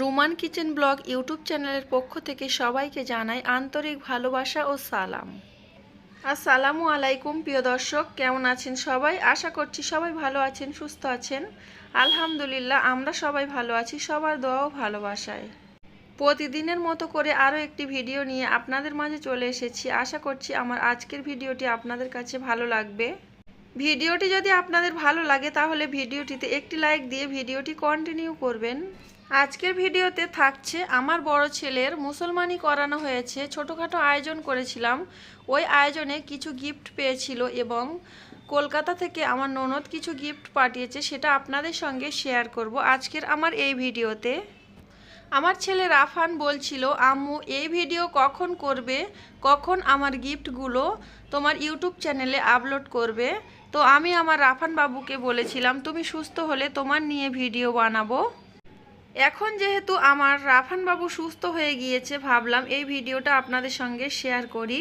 Ruman kitchen blog YouTube চ্যানেলের পক্ষ থেকে সবাইকে জানাই আন্তরিক ভালোবাসা ও সালাম। আসসালামু আলাইকুম, প্রিয় দর্শক, কেমন আছেন সবাই? আশা করছি সবাই ভালো আছেন, সুস্থ আছেন। আলহামদুলিল্লাহ, আমরা সবাই ভালো আছি, সবার দোয়াও ভালোবাসায়। প্রতিদিনের মতো করে আরও একটি ভিডিও নিয়ে আপনাদের মাঝে চলে এসেছি। আশা করছি আমার আজকের ভিডিওটি আপনাদের কাছে ভালো লাগবে। ভিডিওটি যদি আপনাদের ভালো লাগে, তাহলে ভিডিওটিতে একটি লাইক দিয়ে ভিডিওটি কন্টিনিউ করবেন। আজকের ভিডিওতে থাকছে আমার বড় ছেলের মুসলমানি করানো হয়েছে। ছোটোখাটো আয়োজন করেছিলাম। ওই আয়োজনে কিছু গিফট পেয়েছিল এবং কলকাতা থেকে আমার ননদ কিছু গিফট পাঠিয়েছে, সেটা আপনাদের সঙ্গে শেয়ার করব আজকের আমার এই ভিডিওতে। আমার ছেলে রাফান বলছিল, আম্মু, এই ভিডিও কখন করবে? কখন আমার গিফটগুলো তোমার ইউটিউব চ্যানেলে আপলোড করবে? তো আমি আমার রাফান বাবুকে বলেছিলাম, তুমি সুস্থ হলে তোমার নিয়ে ভিডিও বানাবো। এখন যেহেতু আমার রাফানবাবু সুস্থ হয়ে গিয়েছে, ভাবলাম এই ভিডিওটা আপনাদের সঙ্গে শেয়ার করি।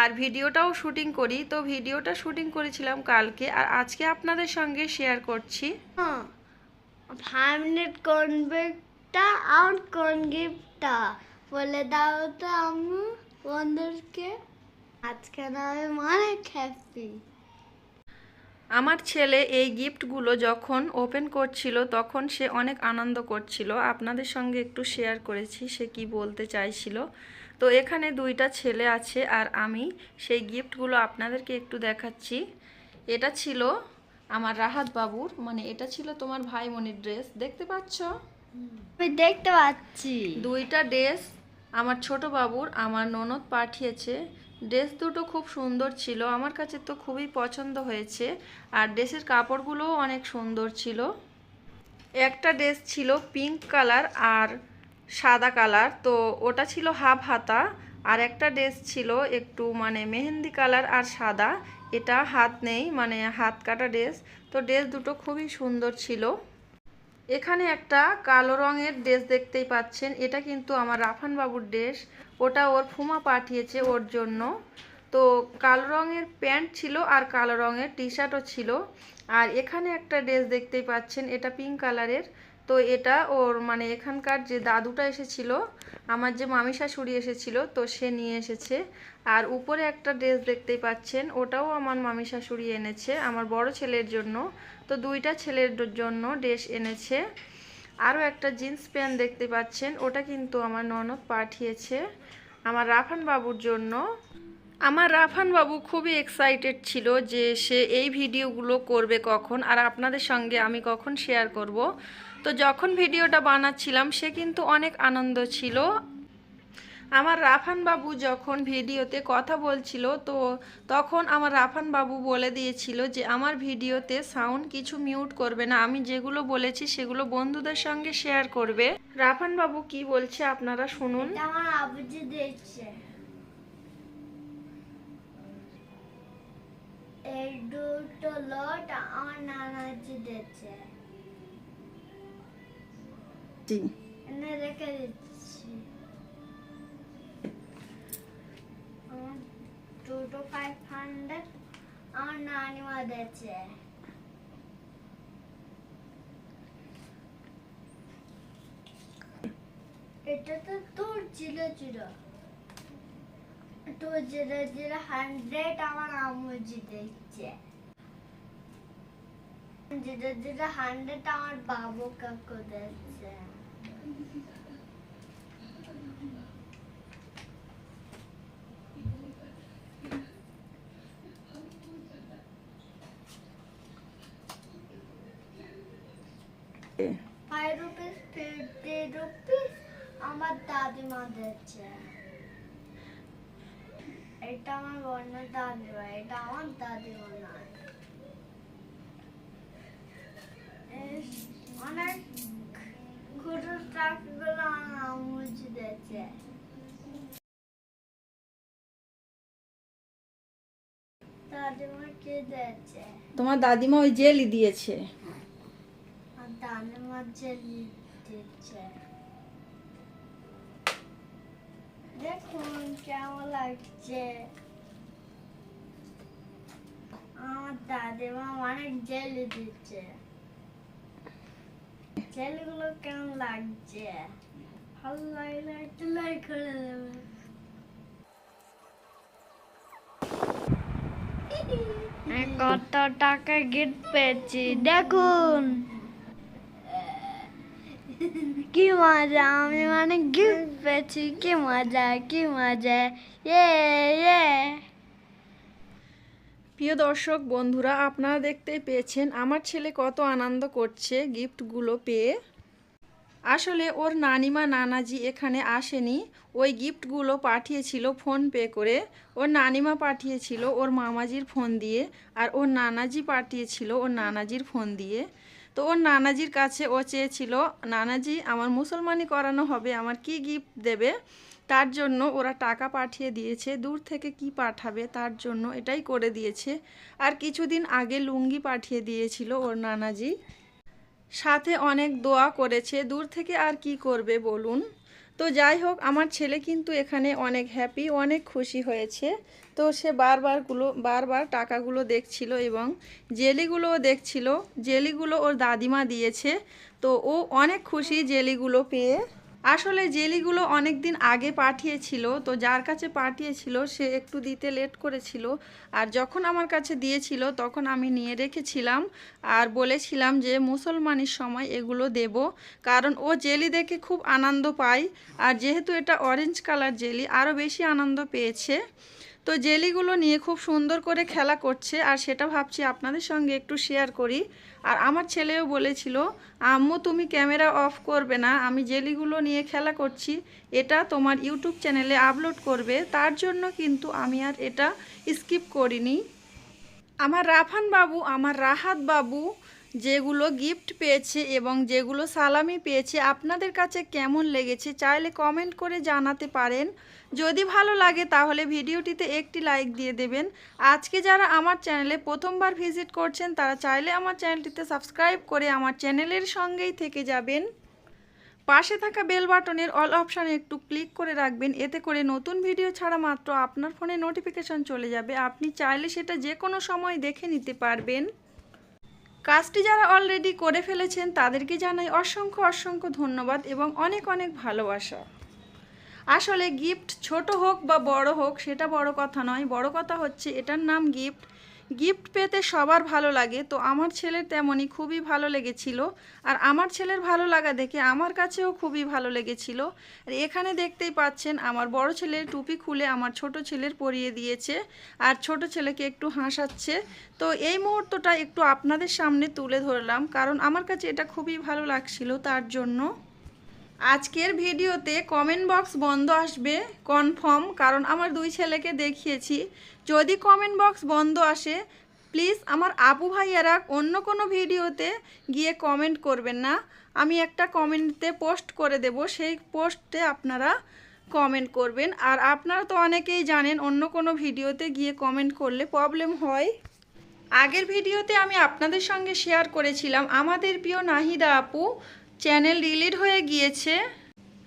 আর ভিডিওটাও শুটিং করি। তো ভিডিওটা শুটিং করেছিলাম কালকে, আর আজকে আপনাদের সঙ্গে শেয়ার করছি। গিফটটা? বলে দাও তো আমি বন্ধুকে আজকে না আমি অনেক হ্যাপি আমার ছেলে এই গিফটগুলো যখন ওপেন করছিল তখন সে অনেক আনন্দ করছিল। আপনাদের সঙ্গে একটু শেয়ার করেছি সে কি বলতে চাইছিল। তো এখানে দুইটা ছেলে আছে আর আমি। সেই গিফটগুলো আপনাদেরকে একটু দেখাচ্ছি। এটা ছিল আমার রাহাত বাবুর মানে এটা ছিল তোমার ভাইমণির ড্রেস। দেখতে পাচ্ছ? দেখতে পাচ্ছি। দুইটা ড্রেস আমার ছোট বাবুর আমার ননদ পাঠিয়েছে। ড্রেস দুটো খুব সুন্দর ছিল। আমার কাছে তো খুবই পছন্দ হয়েছে। আর ড্রেসের কাপড়গুলোও অনেক সুন্দর ছিল। একটা ড্রেস ছিল পিঙ্ক কালার আর সাদা কালার তো ওটা ছিল হাফ হাতা। আর একটা ড্রেস ছিল একটু মানে মেহেন্দি কালার আর সাদা। এটা হাত নেই মানে হাত কাটা ড্রেস। তো ড্রেস দুটো খুবই সুন্দর ছিল। এখানে একটা কালো রঙের ড্রেস দেখতেই পাচ্ছেন। এটা কিন্তু আমার রাফান বাবুর ড্রেস। ওটা ওর ফুমা পাঠিয়েছে ওর জন্য। তো কালো রঙের প্যান্ট ছিল আর কালো রঙের টি শার্টও ছিল। আর এখানে একটা ড্রেস দেখতেই পাচ্ছেন, এটা পিঙ্ক কালারের। তো এটা ওর মানে এখানকার যে দাদুটা এসেছিল, আমার যে মামি শাশুড়ি এসেছিল, তো সে নিয়ে এসেছে। আর উপরে একটা ড্রেস দেখতেই পাচ্ছেন, ওটাও আমার মামি শাশুড়ি এনেছে, আমার বড় ছেলের জন্য। তো দুইটা ছেলের জন্য ড্রেস এনেছে। আরও একটা জিন্স প্যান্ট দেখতে পাচ্ছেন, ওটা কিন্তু আমার ননদ পাঠিয়েছে। আমার রাফান বাবুর জন্য। আমার রাফান বাবু খুবই এক্সাইটেড ছিল যে সে এই ভিডিওগুলো করবে কখন, আর আপনাদের সঙ্গে আমি কখন শেয়ার করব। তো যখন ভিডিওটা বানাচ্ছিলাম, সে কিন্তু অনেক আনন্দ ছিল। আমার রাফান বাবু যখন ভিডিওতে কথা বলছিল, তো তখন আমার রাফান বাবু বলে দিয়েছিল যে, আমার ভিডিওতে সাউন্ড কিছু মিউট করবে না, আমি যেগুলো বলেছি সেগুলো বন্ধুদের সঙ্গে শেয়ার করবে। রাফান বাবু কি বলছে আপনারা শুনুন। আমার এই দুটো লট আমার নানাজি দেখছে এনে রেখে দিচ্ছি। দুটো ফাইভ হান্ড্রেড আমার নানিমা দিচ্ছে এটা তো তোর ছিল ছিল। তো যেটা যেটা হান্ড্রেড আমার আম্মুজি দেখছে যেটা যেটা হান্ড্রেড আমার বাবু কাকু দেখছে ফাইভ রুপিস ফিফটি রুপিস আমার দাদিমা দিচ্ছে এটা আমার দাদিমা এটা আমার দাদিমা নয় অনেক ক্ষুদ্র আমার কে দিচ্ছে তোমার দাদিমা ওই জেলি দিয়েছে। আর দাদিমা যে দিচ্ছে দেখুন কেমন লাগছে। আমার দাদিমা অনেক জেলি দিচ্ছে। ছেলেগুলো কেমন লাগছে? ভালো লাগলে একটু লাইক করে দেবে কত টাকা গিফট পেয়েছি। দেখুন। কি মজা, আমি মানে গিফট পেয়েছি, কি মজা কি মজা। ইয়ে ইয়ে। প্রিয় দর্শক, বন্ধুরা, আপনারা দেখতে পেয়েছেন আমার ছেলে কত আনন্দ করছে গিফটগুলো পেয়ে। আসলে ওর নানিমা, নানাজি এখানে আসেনি। ওই গিফটগুলো পাঠিয়েছিল ফোন পে করে। ওর নানিমা পাঠিয়েছিল ওর মামাজির ফোন দিয়ে আর ওর নানাজি পাঠিয়েছিল ওর নানাজির ফোন দিয়ে। তো ওর নানাজির কাছে ও চেয়েছিল, নানাজি, আমার মুসলমানি করানো হবে, আমার কি গিফট দেবে? তার জন্য ওরা টাকা পাঠিয়ে দিয়েছে, দূর থেকে কি পাঠাবে তার জন্য এটাই করে দিয়েছে। আর কিছুদিন আগে লুঙ্গি পাঠিয়ে দিয়েছিল ওর নানাজি। সাথে অনেক দোয়া করেছে, দূর থেকে আর কি করবে বলুন? তো যাই হোক, আমার ছেলে কিন্তু এখানে অনেক হ্যাপি অনেক খুশি হয়েছে। তো সে বারবারগুলো বারবার টাকাগুলো দেখছিল এবং জেলিগুলোও দেখছিল। জেলিগুলো ওর দাদিমা দিয়েছে। তো ও অনেক খুশি জেলিগুলো পেয়ে। আসলে জেলিগুলো অনেক দিন আগে পাঠিয়েছিল, তো যার কাছে পাঠিয়েছিল সে একটু দিতে লেট করেছিল। আর যখন আমার কাছে দিয়েছিল তখন আমি নিয়ে রেখেছিলাম আর বলেছিলাম যে মুসলমানের সময় এগুলো দেব, কারণ ও জেলি দেখে খুব আনন্দ পায়। আর যেহেতু এটা অরেঞ্জ কালার জেলি আরও বেশি আনন্দ পেয়েছে। তো জেলিগুলো নিয়ে খুব সুন্দর করে খেলা করছে, আর সেটা ভাবছি আপনাদের সঙ্গে একটু শেয়ার করি। আর আমার ছেলেও বলেছিল, আম্মু, তুমি ক্যামেরা অফ করবে না, আমি জেলিগুলো নিয়ে খেলা করছি, এটা তোমার ইউটিউব চ্যানেলে আপলোড করবে, তার জন্য কিন্তু আমি আর এটা স্কিপ করিনি। আমার রাফান বাবু, আমার রাহাত বাবু যেগুলো গিফট পেয়েছে এবং যেগুলো সালামি পেয়েছে, আপনাদের কাছে কেমন লেগেছে চাইলে কমেন্ট করে জানাতে পারেন। যদি ভালো লাগে তাহলে ভিডিওটিতে একটি লাইক দিয়ে দেবেন। আজকে যারা আমার চ্যানেলে প্রথমবার ভিজিট করছেন, তারা চাইলে আমার চ্যানেলটিতে সাবস্ক্রাইব করে আমার চ্যানেলের সঙ্গেই থেকে যাবেন। পাশে থাকা বেল বাটনের অল অপশানে একটু ক্লিক করে রাখবেন। এতে করে নতুন ভিডিও ছাড়া মাত্র আপনার ফোনে নোটিফিকেশন চলে যাবে। আপনি চাইলে সেটা যে কোনো সময় দেখে নিতে পারবেন। কাজটি যারা অলরেডি করে ফেলেছেন, তাদেরকে জানাই অসংখ্য অসংখ্য ধন্যবাদ এবং অনেক অনেক ভালোবাসা। আসলে গিফট ছোট হোক বা বড় হোক, সেটা বড় কথা নয়। বড় কথা হচ্ছে, এটার নাম গিফট গিফট পেতে সবার ভালো লাগে, তো আমার ছেলের তেমনই খুবই ভালো লেগেছিল। আর আমার ছেলের ভালো লাগা দেখে আমার কাছেও খুবই ভালো লেগেছিল। আর এখানে দেখতেই পাচ্ছেন, আমার বড় ছেলের টুপি খুলে আমার ছোট ছেলের পরিয়ে দিয়েছে আর ছোট ছেলেকে একটু হাসাচ্ছে। তো এই মুহূর্তটা একটু আপনাদের সামনে তুলে ধরলাম, কারণ আমার কাছে এটা খুবই ভালো লাগছিল তার জন্য। আজকের ভিডিওতে কমেন্ট বক্স বন্ধ আসবে কনফার্ম কারণ আমার দুই ছেলেকে দেখিয়েছি। যদি কমেন্ট বক্স বন্ধ আসে প্লিজ আমার আপু ভাইয়ারা অন্য কোনো ভিডিওতে গিয়ে কমেন্ট করবেন না। আমি একটা কমেন্টে পোস্ট করে দেব, সেই পোস্টে আপনারা কমেন্ট করবেন। আর আপনারা তো অনেকেই জানেন, অন্য কোনো ভিডিওতে গিয়ে কমেন্ট করলে প্রবলেম হয়। আগের ভিডিওতে আমি আপনাদের সঙ্গে শেয়ার করেছিলাম, আমাদের প্রিয় নাহিদা আপু চ্যানেল ডিলিট হয়ে গিয়েছে।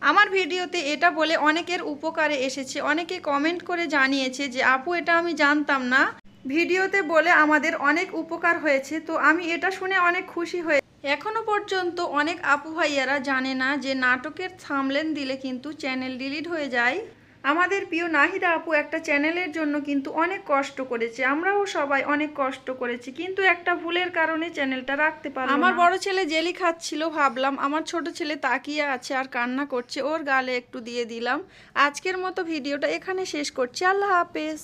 আমার ভিডিওতে এটা বলে অনেকের উপকারে এসেছে, অনেকে কমেন্ট করে জানিয়েছে যে, আপু, এটা আমি জানতাম না। ভিডিওতে বলে আমাদের অনেক উপকার হয়েছে, তো আমি এটা শুনে অনেক খুশি হয়ে এখনও পর্যন্ত অনেক আপু ভাইয়ারা জানে না যে, নাটকের থামলেন দিলে কিন্তু চ্যানেল ডিলিট হয়ে যায়। আমাদের প্রিয় নাহিদা আপু একটা চ্যানেলের জন্য কিন্তু অনেক কষ্ট করেছে। আমরাও সবাই অনেক কষ্ট করেছি, কিন্তু একটা ভুলের কারণে চ্যানেলটা রাখতে পারি আমার বড় ছেলে জেলি খাচ্ছিল ভাবলাম, আমার ছোট ছেলে তাকিয়ে আছে আর কান্না করছে, ওর গালে একটু দিয়ে দিলাম। আজকের মতো ভিডিওটা এখানে শেষ করছি, আল্লাহ হাফেজ।